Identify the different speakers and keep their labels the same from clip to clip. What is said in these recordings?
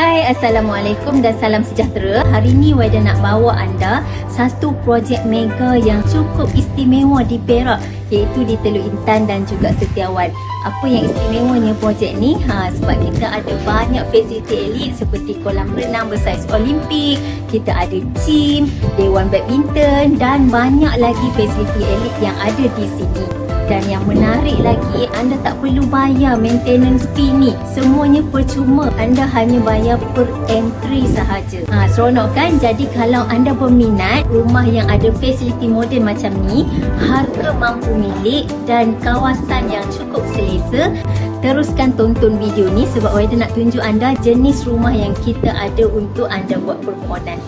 Speaker 1: Hai, Assalamualaikum dan salam sejahtera. Hari ini Waida nak bawa anda satu projek mega yang cukup istimewa di Perak iaitu di Teluk Intan dan juga Setiawan. Apa yang istimewanya projek ni? Ha, sebab kita ada banyak fasiliti elit seperti kolam renang bersaiz Olimpik, kita ada gym, dewan badminton dan banyak lagi fasiliti elit yang ada di sini. Dan yang menarik lagi, anda tak perlu bayar maintenance fee ni. Semuanya percuma. Anda hanya bayar per entry sahaja. Ha, seronok kan? Jadi kalau anda berminat rumah yang ada fasiliti moden macam ni, harga mampu milik dan kawasan yang cukup selesa, teruskan tonton video ni sebab Waida nak tunjuk anda jenis rumah yang kita ada untuk anda buat permohonan.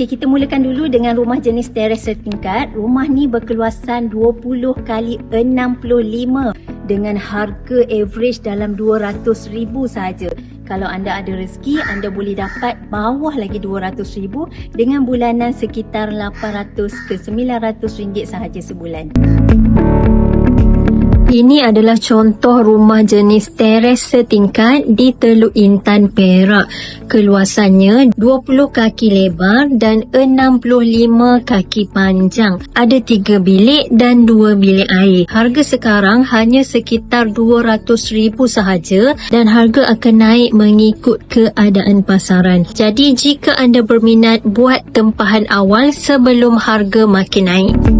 Speaker 1: Okey, kita mulakan dulu dengan rumah jenis teres setingkat. Rumah ni berkeluasan 20 kali 65 dengan harga average dalam 200,000 sahaja. Kalau anda ada rezeki, anda boleh dapat bawah lagi 200,000 dengan bulanan sekitar 800 ke 900 ringgit sahaja sebulan. Ini adalah contoh rumah jenis teres setingkat di Teluk Intan Perak. Keluasannya 20 kaki lebar dan 65 kaki panjang. Ada 3 bilik dan 2 bilik air. Harga sekarang hanya sekitar RM200,000 sahaja dan harga akan naik mengikut keadaan pasaran. Jadi jika anda berminat buat tempahan awal sebelum harga makin naik.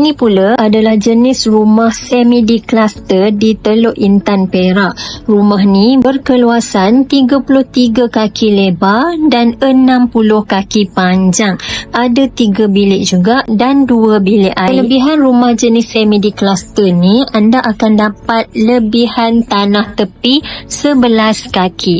Speaker 1: Ini pula adalah jenis rumah semi cluster di Teluk Intan Perak. Rumah ni berkeluasan 33 kaki lebar dan 60 kaki panjang. Ada 3 bilik juga dan 2 bilik air. Kelebihan rumah jenis semi cluster ni, anda akan dapat lebihan tanah tepi 11 kaki.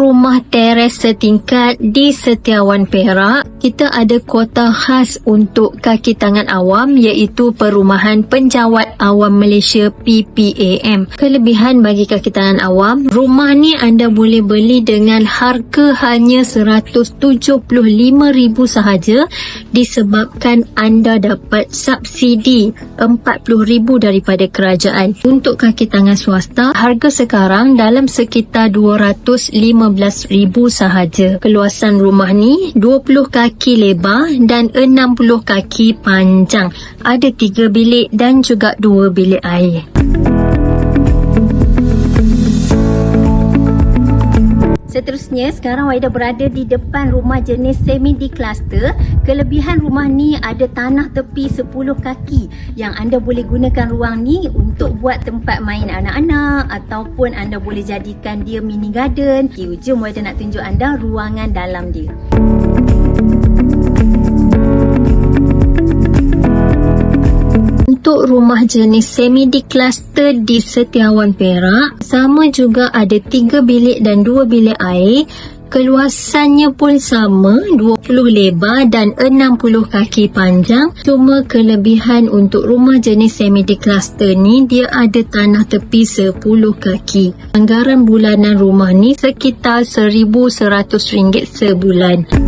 Speaker 1: Rumah teres setingkat di Setiawan Perak, kita ada kuota khas untuk kaki tangan awam iaitu Perumahan Penjawat Awam Malaysia PPAM. Kelebihan bagi kaki tangan awam, rumah ni anda boleh beli dengan harga hanya RM175,000 sahaja disebabkan anda dapat subsidi RM40,000 daripada kerajaan. Untuk kaki tangan swasta, harga sekarang dalam sekitar RM215,000 sahaja. Keluasan rumah ni 20 kaki lebar dan 60 kaki panjang. Ada 3 bilik dan juga 2 bilik air. Seterusnya, sekarang Waida berada di depan rumah jenis semi di cluster. Kelebihan rumah ni ada tanah tepi 10 kaki yang anda boleh gunakan ruang ni untuk buat tempat main anak-anak ataupun anda boleh jadikan dia mini garden. Okay, jom Waida nak tunjuk anda ruangan dalam dia. Untuk rumah jenis semi di cluster di Setiawan Perak, sama juga ada 3 bilik dan 2 bilik air. Keluasannya pun sama, 20 lebar dan 60 kaki panjang. Cuma kelebihan untuk rumah jenis semi di cluster ni, dia ada tanah tepi 10 kaki. Anggaran bulanan rumah ni sekitar RM1,100 sebulan.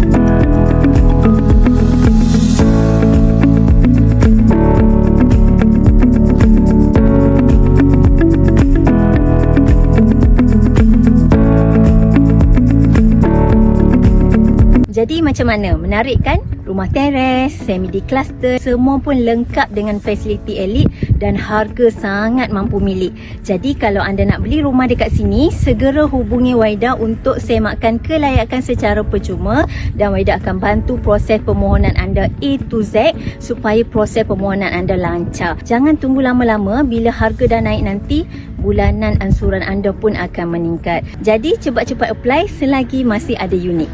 Speaker 1: Jadi macam mana? Menarik kan? Rumah teres, semi di cluster, semua pun lengkap dengan fasiliti elit dan harga sangat mampu milik. Jadi kalau anda nak beli rumah dekat sini, segera hubungi Waida untuk semakkan kelayakan secara percuma dan Waida akan bantu proses permohonan anda A to Z supaya proses permohonan anda lancar. Jangan tunggu lama-lama bila harga dah naik nanti, bulanan ansuran anda pun akan meningkat. Jadi cepat-cepat apply selagi masih ada unit.